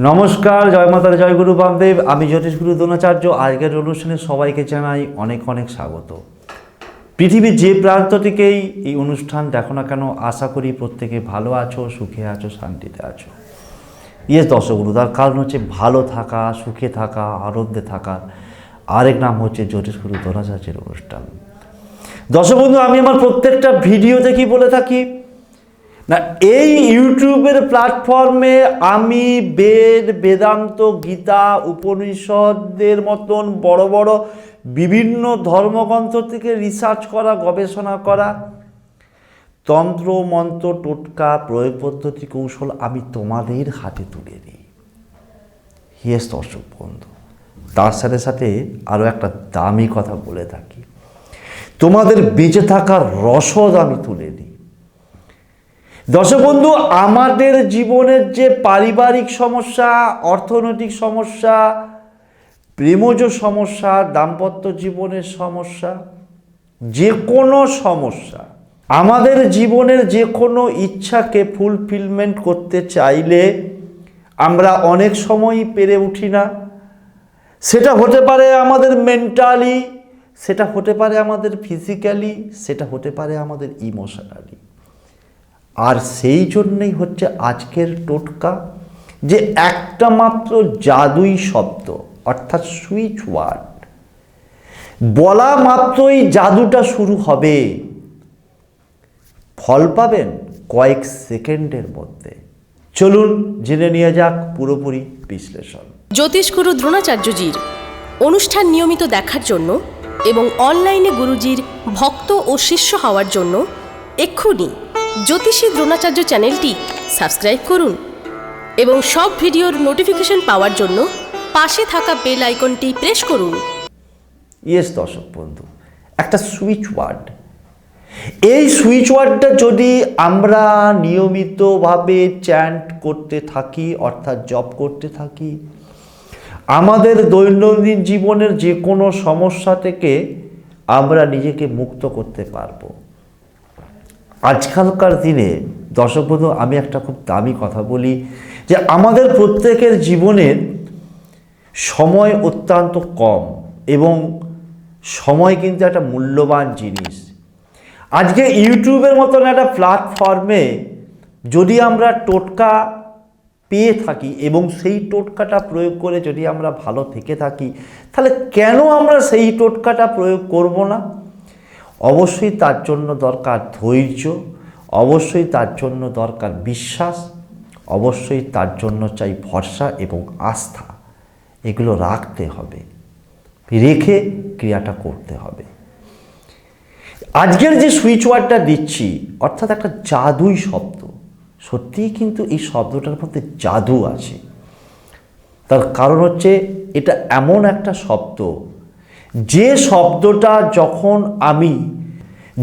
নমস্কার, জয় মাতার জয় গুরু বামদেব। আমি জ্যোতিষ গুরু দ্রোণাচার্য। আজকের অনুষ্ঠানে সবাইকে জানাই অনেক অনেক স্বাগত। পৃথিবীর যে প্রান্ত থেকেই এই অনুষ্ঠান দেখো না কেন, আশা করি প্রত্যেকে ভালো আছো, সুখে আছো, শান্তিতে আছো। ইয়েস দর্শকগুরু, তার কারণ হচ্ছে ভালো থাকা, সুখে থাকা, আনন্দে থাকা। আরেক নাম হচ্ছে জ্যোতিষ গুরু দ্রোণাচার্যের অনুষ্ঠান। দর্শক বন্ধু, আমি আমার প্রত্যেকটা ভিডিওতে কি বলে থাকি? না, এই ইউটিউবের প্ল্যাটফর্মে আমি বেদ, বেদান্ত, গীতা, উপনিষদের মতন বড় বড় বিভিন্ন ধর্মগ্রন্থ থেকে রিসার্চ করা, গবেষণা করা, তন্ত্র, মন্ত্র, টোটকা, প্রয়োগ পদ্ধতি, কৌশল আমি তোমাদের হাতে তুলে দিই। হিয়েস দর্শক বন্ধু, তার সাথে সাথে আরও একটা দামি কথা বলে থাকি। তোমাদের বেঁচে থাকার রসদ আমি তুলে দিই। দর্শক বন্ধু, আমাদের জীবনের যে পারিবারিক সমস্যা, অর্থনৈতিক সমস্যা, প্রেমজ সমস্যা, দাম্পত্য জীবনের সমস্যা, যে কোনো সমস্যা, আমাদের জীবনের যে কোনো ইচ্ছাকে ফুলফিলমেন্ট করতে চাইলে আমরা অনেক সময়ই পেরে উঠি না। সেটা হতে পারে আমাদের মেন্টালি সেটা হতে পারে আমাদের ফিজিক্যালি সেটা হতে পারে আমাদের ইমোশনালি আর সেই জন্যই হচ্ছে আজকের টোটকা যে একটা মাত্র জাদুই শব্দ, অর্থাৎ সুইচ ওয়ার্ড। বলা মাত্রই জাদুটা শুরু হবে। ফল পাবেন কয়েক সেকেন্ডের মধ্যে। চলুন জেনে নিয়ে যাক পুরোপুরি বিশ্লেষণ। জ্যোতিষগুরু দ্রোণাচার্যজির অনুষ্ঠান নিয়মিত দেখার জন্য এবং অনলাইনে গুরুজির ভক্ত ও শিষ্য হওয়ার জন্য এক্ষুনি জ্যোতিষী দ্রোণাচার্য চ্যানেলটি সাবস্ক্রাইব করুন এবং সব ভিডিওর নোটিফিকেশন পাওয়ার জন্য পাশে থাকা বেল আইকনটি প্রেস করুন। ইয়েস দর্শক বন্ধু, একটা সুইচ ওয়ার্ড। এই সুইচ ওয়ার্ডটা যদি আমরা নিয়মিতভাবে চ্যান্ট করতে থাকি, অর্থাৎ জব করতে থাকি, আমাদের দৈনন্দিন জীবনের যে কোনো সমস্যা থেকে আমরা নিজেকে মুক্ত করতে পারব। আজকালকার দিনে দর্শক বন্ধু, আমি একটা খুব দামি কথা বলি যে আমাদের প্রত্যেকের জীবনের সময় অত্যন্ত কম এবং সময় কিন্তু একটা মূল্যবান জিনিস। আজকে ইউটিউবের মতন একটা প্ল্যাটফর্মে যদি আমরা টোটকা পেয়ে থাকি এবং সেই টোটকাটা প্রয়োগ করে যদি আমরা ভালো থেকে থাকি, তাহলে কেন আমরা সেই টোটকাটা প্রয়োগ করব না? অবশ্যই তার জন্য দরকার ধৈর্য, অবশ্যই তার জন্য দরকার বিশ্বাস, অবশ্যই তার জন্য চাই ভরসা এবং আস্থা। এগুলো রাখতে হবে, রেখে ক্রিয়াটা করতে হবে। আজকের যে সুইচ ওয়ার্ডটা দিচ্ছি, অর্থাৎ একটা জাদুই শব্দ, সত্যিই কিন্তু এই শব্দটার মধ্যে জাদু আছে। তার কারণ হচ্ছে এটা এমন একটা শব্দ যে শব্দটা যখন আমি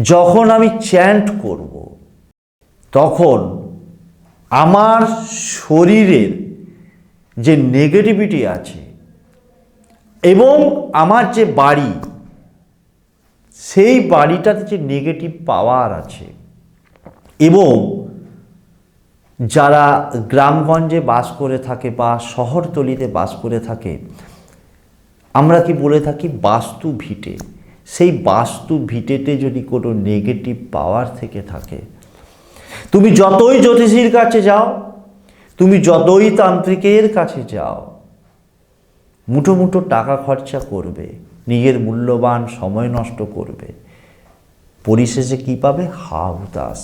যখন আমি চ্যান্ট করব, তখন আমার শরীরের যে নেগেটিভিটি আছে এবং আমার যে বাড়ি, সেই বাড়িটাতে যে নেগেটিভ পাওয়ার আছে এবং যারা গ্রামগঞ্জে বাস করে থাকে বা শহরতলিতে বাস করে থাকে আমরা কি বলে থাকি বাস্তু ভিটে? সেই বাস্তু ভিটেতে যদি কোনো নেগেটিভ পাওয়ার থেকে থাকে, তুমি যতই জ্যোতিষীর কাছে যাও, তুমি যতই তান্ত্রিকের কাছে যাও, মুঠো মুঠো টাকা খরচা করবে, নিজের মূল্যবান সময় নষ্ট করবে, পরিশেষে কি পাবে? হাউদাস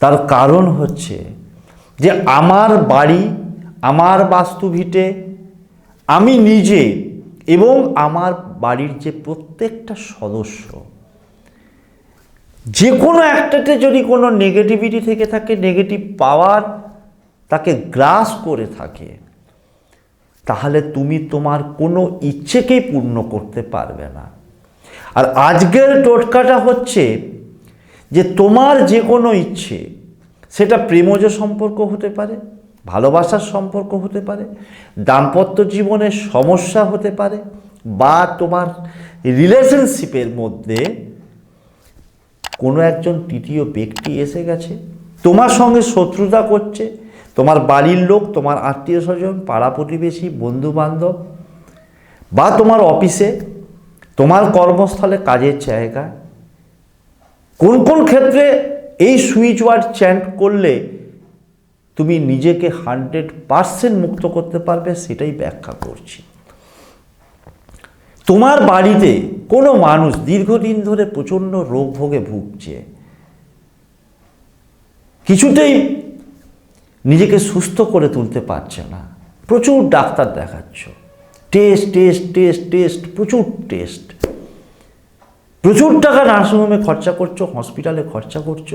তার কারণ হচ্ছে যে আমার বাড়ি, আমার বাস্তু ভিটে আমি নিজে এবং আমার বাড়ির যে প্রত্যেকটা সদস্য যে কোনো একটাতে যদি কোনো নেগেটিভিটি থেকে থাকে নেগেটিভ পাওয়ার তাকে গ্রাস করে থাকে, তাহলে তুমি তোমার কোনো ইচ্ছেকেই পূর্ণ করতে পারবে না। আর আজকের টোটকাটা হচ্ছে যে তোমার যে কোনো ইচ্ছে, সেটা প্রেমজ সম্পর্ক হতে পারে ভালোবাসার সম্পর্ক হতে পারে, দাম্পত্য জীবনের সমস্যা হতে পারে, বা তোমার রিলেশনশিপের মধ্যে কোনো একজন তৃতীয় ব্যক্তি এসে গেছে, তোমার সঙ্গে শত্রুতা করছে, তোমার বাড়ির লোক, তোমার আত্মীয় স্বজন, পাড়া প্রতিবেশী বন্ধু বান্ধব বা তোমার অফিসে, তোমার কর্মস্থলে কাজের জায়গায় কোন কোন ক্ষেত্রে এই সুইচ ওয়ার্ড চ্যান্ট করলে তুমি নিজেকে হান্ড্রেড পারসেন্ট মুক্ত করতে পারবে, সেটাই ব্যাখ্যা করছি। তোমার বাড়িতে কোনো মানুষ দীর্ঘদিন ধরে প্রচণ্ড রোগ ভোগে ভুগছে, কিছুতেই নিজেকে সুস্থ করে তুলতে পারছে না। প্রচুর ডাক্তার দেখাচ্ছ। টেস্ট টেস্ট টেস্ট টেস্ট, প্রচুর টেস্ট। প্রচুর টাকা নার্সিংহোমে খরচা করছ, হসপিটালে খরচা করছ।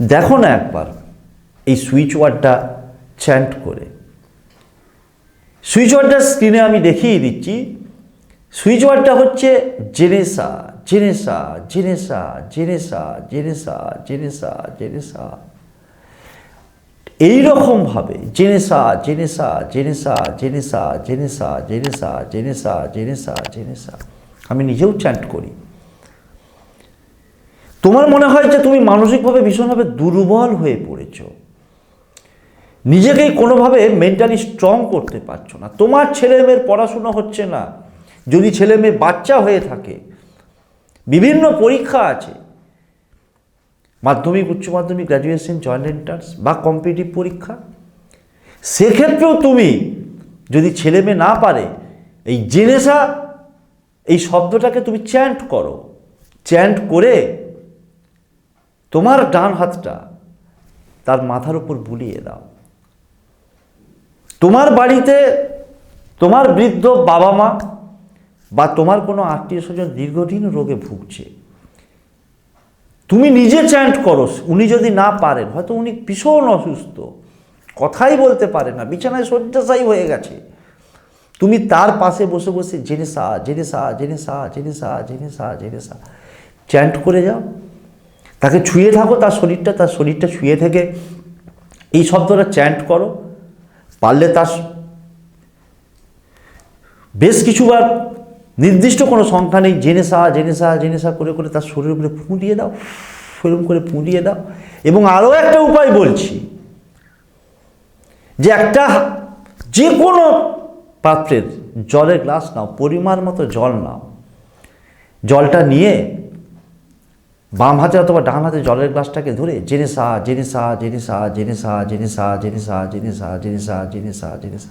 দেখো না একবার এই সুইচ ওয়ার্ডটা চ্যান্ট করে সুইচ ওয়ার্ডটা স্ক্রিনে আমি দেখিয়ে দিচ্ছি সুইচ ওয়ার্ডটা হচ্ছে জেনেসা জেনেসা জেনেসা জেনেসা জেনেসা জেনেসা জেনেসা এইরকমভাবে জেনেসা জেনেসা জেনেসা জেনেসা জেনেসা জেনেসা জেনেসা জেনেসা জেনেসা আমি নিজেও চ্যান্ট করি তোমার মনে হয় যে তুমি মানসিকভাবে ভীষণভাবে দুর্বল হয়ে পড়েছো নিজেকেই কোনোভাবে মেন্টালি স্ট্রং করতে পারছ না। তোমার ছেলে মেয়ের পড়াশুনো হচ্ছে না। যদি ছেলে মেয়ে বাচ্চা হয়ে থাকে, বিভিন্ন পরীক্ষা আছে, মাধ্যমিক, উচ্চ মাধ্যমিক গ্র্যাজুয়েশন জয়েন্ট এন্ট্রান্স বা কম্পিটিভ পরীক্ষা, সেক্ষেত্রেও তুমি যদি ছেলে মেয়ে না পারে, এই জেনেসা, এই শব্দটাকে তুমি চ্যান্ট করো। চ্যান্ট করে তোমার ডান হাতটা তার মাথার উপর বুলিয়ে দাও। তোমার বাড়িতে তোমার বৃদ্ধ বাবা মা বা তোমার কোনো আত্মীয় স্বজন দীর্ঘদিন রোগে ভুগছে, তুমি নিজে চ্যান্ট করো, উনি যদি না পারেন, হয়তো উনি ভীষণ অসুস্থ, কথাই বলতে পারে না, বিছানায় শয্যাশায়ী হয়ে গেছে। তুমি তার পাশে বসে বসে জেনে সা জেনে সা জেনে সা জেনে সা জেনে সা জেনে সা চ্যান্ট করে যাও। তাকে ছুঁয়ে থাকো তার শরীরটা তার শরীরটা ছুঁয়ে থেকে, এই শব্দটা চ্যান্ট করো। পারলে তার বেশ কিছুবার নির্দিষ্ট কোনো সংখ্যা নেই, জেনে সা জেনে সা জেনে সা করে করে তার শরীরের উপরে দিয়ে দাও সেরকম করে দিয়ে দাও। এবং আরও একটা উপায় বলছি যে একটা যে কোনো পাত্রের জলের গ্লাস নাও, পরিমাণ মতো জল নাও। জলটা নিয়ে বাম হাতে অথবা ডান হাতে জলের গ্লাসটাকে ধরে জেনে সা জেনে সা জেনে সা জেনে সা জেনে সা জেনে সা জেনে সা জেনে সা জেনে সা জেনে সা।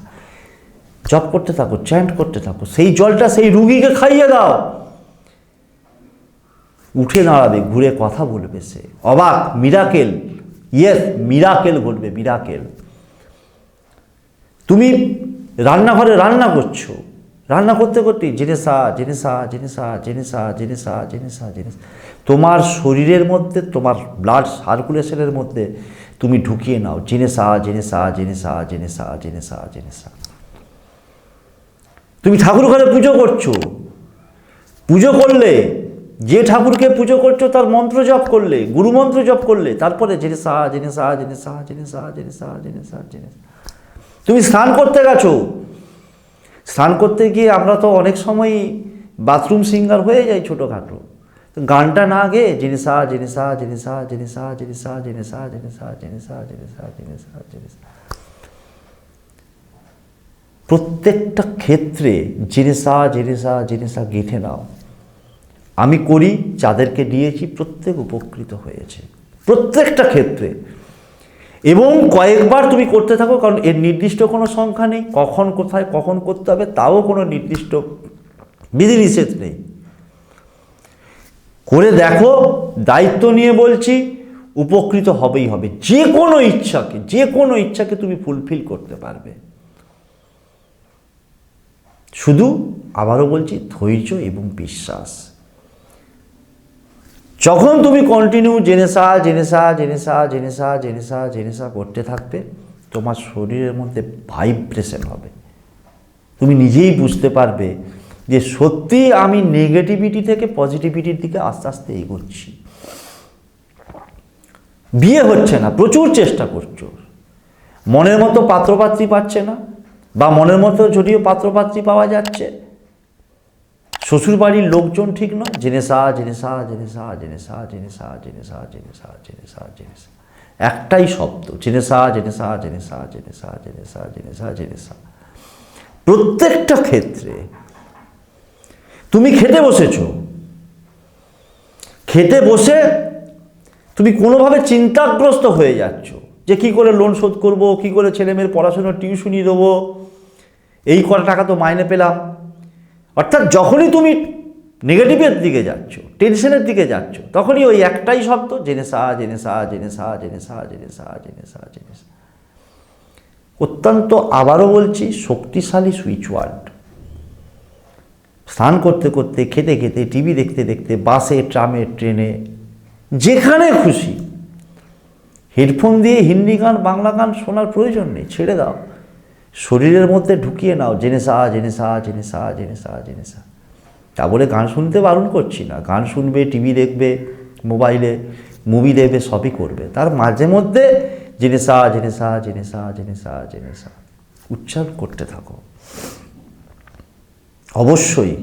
জপ করতে থাকো, চ্যান্ট করতে থাকো, সেই জলটা সেই রুগীকে খাইয়ে দাও। উঠে দাঁড়াবে, ঘুরে কথা বলবে সে। অবাক মিরাকেল ইয়েস মিরাকেল ঘটবে মিরাকেল তুমি রান্নাঘরে রান্না করছ রান্না করতে করতে জেনেসা জেনেসা জেনেসা জেনেসা জেনেসা জেনেসা জেনেসা তোমার শরীরের মধ্যে তোমার ব্লাড সার্কুলেশনের মধ্যে তুমি ঢুকিয়ে নাও জেনেসা জেনেসা জেনেসা জেনেসা জেনেসা জেনেসা তুমি ঠাকুর ঘরে পুজো করছ পুজো করলে যে ঠাকুরকে পুজো করছ তার মন্ত্র জপ করলে গুরু মন্ত্র জপ করলে তারপরে জেনে সা জেনে সা জেনে সা জেনে সা জেনে সা জেনে সা জেনে। তুমি স্নান করতে গেছো স্নান করতে গিয়ে আমরা তো অনেক সময় বাথরুম সিঙ্গার হয়ে যাই ছোটোখাটো গানটা না গেয়ে জেনেসা জেনেসা জেনেসা জেনেসা জেনেসা জেনেসা জেনেসা জেনেসা জেনেসা জেনেসা জেনেসা প্রত্যেকটা ক্ষেত্রে জেনেসা জেনেসা জেনেসা গেঁথে নাও আমি করি যাদেরকে দিয়েছি প্রত্যেক উপকৃত হয়েছে প্রত্যেকটা ক্ষেত্রে এবং কয়েকবার তুমি করতে থাকো, কারণ এর নির্দিষ্ট কোনো সংখ্যা নেই। কখন কোথায় কখন করতে হবে, তাও কোনো নির্দিষ্ট বিধিনিষেধ নেই। করে দেখো, দায়িত্ব নিয়ে বলছি, উপকৃত হবেই হবে। যে কোনো ইচ্ছাকে, যে কোনো ইচ্ছাকে তুমি ফুলফিল করতে পারবে। শুধু আবারও বলছি, ধৈর্য এবং বিশ্বাস। যখন তুমি কন্টিনিউ জেনেসা জেনেসা জেনেসা জেনেসা জেনেসা জেনেসা করতে থাকবে, তোমার শরীরের মধ্যে ভাইব্রেশন হবে। তুমি নিজেই বুঝতে পারবে যে সত্যি আমি নেগেটিভিটি থেকে পজিটিভিটির দিকে আস্তে আস্তে এগোচ্ছি। বিয়ে হচ্ছে না, প্রচুর চেষ্টা করছ। মনের মতো পাত্রপাত্রী পাচ্ছে না, বা মনের মতো যদিও পাত্রপাত্রী পাওয়া যাচ্ছে শ্বশুর বাড়ির লোকজন ঠিক নয় জেনে সা জেনে সা জেনে সা জেনে সা জেনে সা জেনে সা জেনে সা জেনে সা জেনে সা একটাই শব্দ জেনেসা জেনেসা জেনেসা জেনেসা জেনেসা জেনেসা জেনেসা প্রত্যেকটা ক্ষেত্রে তুমি খেতে বসেছো খেতে বসে তুমি কোনোভাবে চিন্তাগ্রস্ত হয়ে যাচ্ছ যে কি করে লোন শোধ করব কি করে ছেলে মেয়ের পড়াশোনার টিউশনি দেবো এই কটা টাকা তো মাইনে পেলাম অর্থাৎ যখনই তুমি নেগেটিভের দিকে যাচ্ছ টেনশনের দিকে যাচ্ছ, তখনই ওই একটাই শব্দ, জেনে সা জেনে সা জেনে সা জেনে সা জেনে সা জেনে সা জেনে সা। অত্যন্ত আবারও বলছি, শক্তিশালী সুইচ ওয়ার্ড স্নান করতে করতে, খেতে খেতে টিভি দেখতে দেখতে, বাসে, ট্রামে, ট্রেনে, যেখানে খুশি, হেডফোন দিয়ে হিন্দি গান, বাংলা গান শোনার প্রয়োজন নেই, ছেড়ে দাও। শরীরের মধ্যে ঢুকিয়ে নাও, জেনে সা জেনে সা জেনে সা জেনে সা জেনে সা। তা বলে গান শুনতে বারণ করছি না। গান শুনবে, টিভি দেখবে, মোবাইলে মুভি দেখবে, সবই করবে। তার মাঝে মধ্যে জেনে সা জেনে সা জেনে সা জেনে সা জেনে সা। উচ্চারণ করতে থাকো। অবশ্যই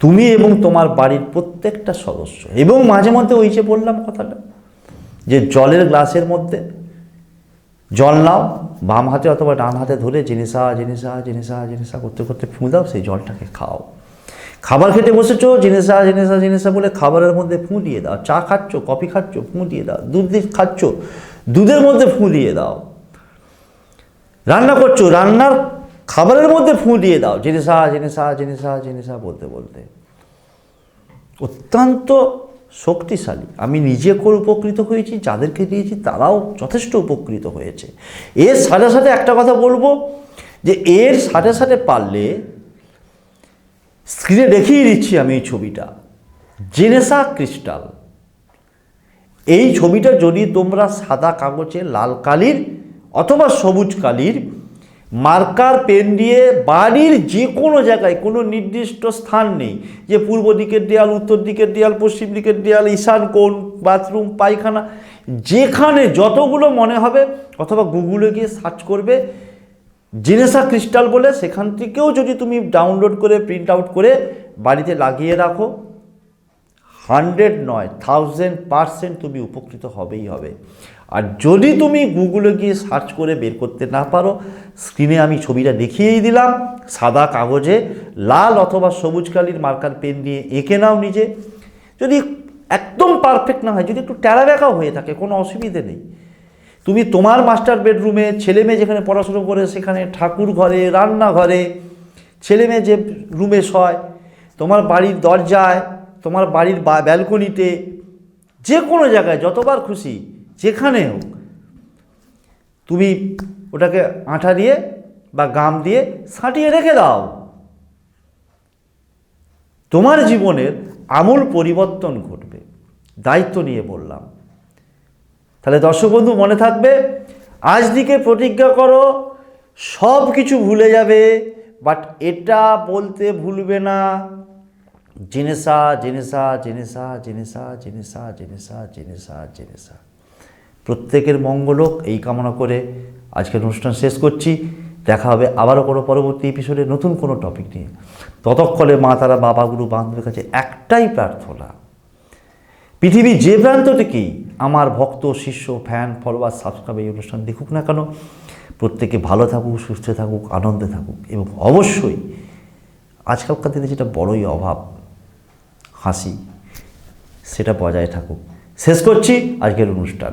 তুমি এবং তোমার বাড়ির প্রত্যেকটা সদস্য এবং মাঝে মধ্যে ওই যে বললাম কথাটা, যে জলের গ্লাসের মধ্যে জল নাও, বাম হাতে অথবা ডান হাতে ধরে জিনিসা জিনিসা জিনিসা জিনিসা করতে করতে ফুঁ দাও, সেই জলটাকে খাও। খাবার খেতে বসেছো, জিনিসা জিনিসা জিনিসা বলে খাবারের মধ্যে ফুঁ দিয়ে দাও। চা খাচ্ছ, কফি খাচ্ছ, ফুঁ দিয়ে দাও। দুধ খাচ্ছ, দুধের মধ্যে ফুঁ দিয়ে দাও। রান্না করছ, রান্নার খাবারের মধ্যে ফুঁ দিয়ে দাও। জিনিসা জিনিসা জিনিসা জিনিসা বলতে বলতে। অত্যন্ত শক্তিশালী। আমি নিজে করে উপকৃত হয়েছি, যাদেরকে দিয়েছি তারাও যথেষ্ট উপকৃত হয়েছে। এর সাথে সাথে একটা কথা বলব, যে এর সাথে সাথে পারলে স্ক্রিনে দেখিয়ে দিচ্ছি আমি এই ছবিটা। Genesa crystal. এই ছবিটা যদি তোমরা সাদা কাগজে, লাল কালির অথবা সবুজ কালির মার্কার পেন দিয়ে বাড়ির যে কোনো জায়গায় কোনো নির্দিষ্ট স্থান নেই। যে পূর্ব দিকের দেয়াল, উত্তর দিকের দেয়াল, পশ্চিম দিকের দেয়াল, ঈশান কোণ, বাথরুম, পায়খানা, যেখানে যতগুলো মনে হবে অথবা গুগলে গিয়ে সার্চ করবে, জেনেসা ক্রিস্টাল বলে সেখান থেকেও যদি তুমি ডাউনলোড করে, প্রিন্ট আউট করে বাড়িতে লাগিয়ে রাখো, হান্ড্রেড নয়, থাউজেন্ড পারসেন্ট তুমি উপকৃত হবেই হবে। আর যদি তুমি গুগলে গিয়ে সার্চ করে বের করতে না পারো, স্ক্রিনে আমি ছবিটা দেখিয়েই দিলাম, সাদা কাগজে, লাল অথবা সবুজ কালির মার্কার পেন দিয়ে এঁকে নাও নিজে। যদি একদম পারফেক্ট না হয়, যদি একটু ট্যাড়াব্যাকাও হয়ে থাকে, কোনো অসুবিধে নেই। তুমি তোমার মাস্টার বেডরুমে, ছেলে মেয়ে যেখানে পড়াশুনো করে সেখানে ঠাকুর ঘরে, রান্নাঘরে, ছেলে মেয়ে যে রুমে শয়, তোমার বাড়ির দরজায়, তোমার বাড়ির ব্যালকনিতে, যে কোনো জায়গায় যতবার খুশি যেখানে হোক তুমি ওটাকে আঠা দিয়ে বা গাম দিয়ে সাঁটিয়ে রেখে দাও। তোমার জীবনের আমূল পরিবর্তন ঘটবে, দায়িত্ব নিয়ে বললাম। তাহলে দর্শক বন্ধু, মনে থাকবে, আজ দিকে প্রতিজ্ঞা করো সব কিছু ভুলে যাবে বাট এটা বলতে ভুলবে না। জেনেসা জেনেসা জেনেসা জেনেসা জেনেসা জেনেসা জেনেসা জেনেসা। প্রত্যেকের মঙ্গল হোক এই কামনা করে আজকের অনুষ্ঠান শেষ করছি। দেখা হবে আবারও কোনো পরবর্তী এপিসোডে নতুন কোনো টপিক নিয়ে। ততক্ষণে মা, তারা বাবাগুরু বান্ধবের কাছে একটাই প্রার্থনা। পৃথিবীর যে প্রান্ত থেকেই আমার ভক্ত, শিষ্য ফ্যান ফলোয়ার সাবস্ক্রাইব এই অনুষ্ঠান দেখুক না কেন, প্রত্যেকে ভালো থাকুক, সুস্থ থাকুক, আনন্দে থাকুক এবং অবশ্যই আজকালকার দিনে যেটা বড়ই অভাব, হাসি, সেটা বজায় থাকুক। শেষ করছি আজকের অনুষ্ঠান।